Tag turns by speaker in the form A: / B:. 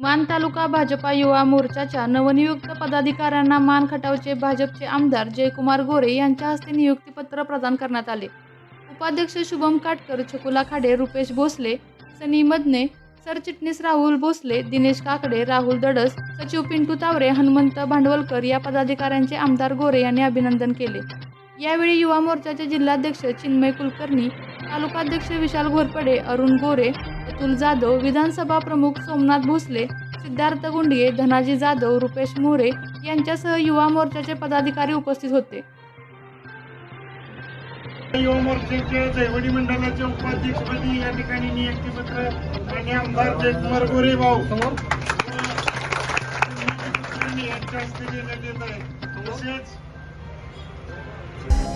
A: मान तालुका भाजपा युवा मोर्चाच्या नवनियुक्त पदाधिकाऱ्यांना मान खटावचे भाजपचे आमदार जयकुमार गोरे यांच्या हस्ते नियुक्तीपत्र प्रदान करण्यात आले. उपाध्यक्ष शुभम काटकर छकुला खाडे रुपेश भोसले सनी मदने सरचिटणीस राहुल भोसले दिनेश काकडे राहुल दडस सचिव पिंटू तावरे हनुमंत भांडवलकर या पदाधिकाऱ्यांचे आमदार गोरे यांनी अभिनंदन केले. यावेळी युवा मोर्चाचे जिल्हाध्यक्ष चिन्मय कुलकर्णी तालुकाध्यक्ष विशाल घोरपडे अरुण गोरे अतुल जाधव विधानसभा प्रमुख सोमनाथ भोसले सिद्धार्थ गुंडिये धनाजी जाधव रुपेश मोरे यांच्यासह युवा मोर्चाचे पदाधिकारी उपस्थित होते.
B: युवा मोर्चाच्या जयवडी मंडळाच्या उपाध्यक्षपदी या ठिकाणी नियुक्तीपत्र आणि आमदार जयकुमार गोरे भाऊ यांच्या हस्ते देण्यात येत आहे. तसेच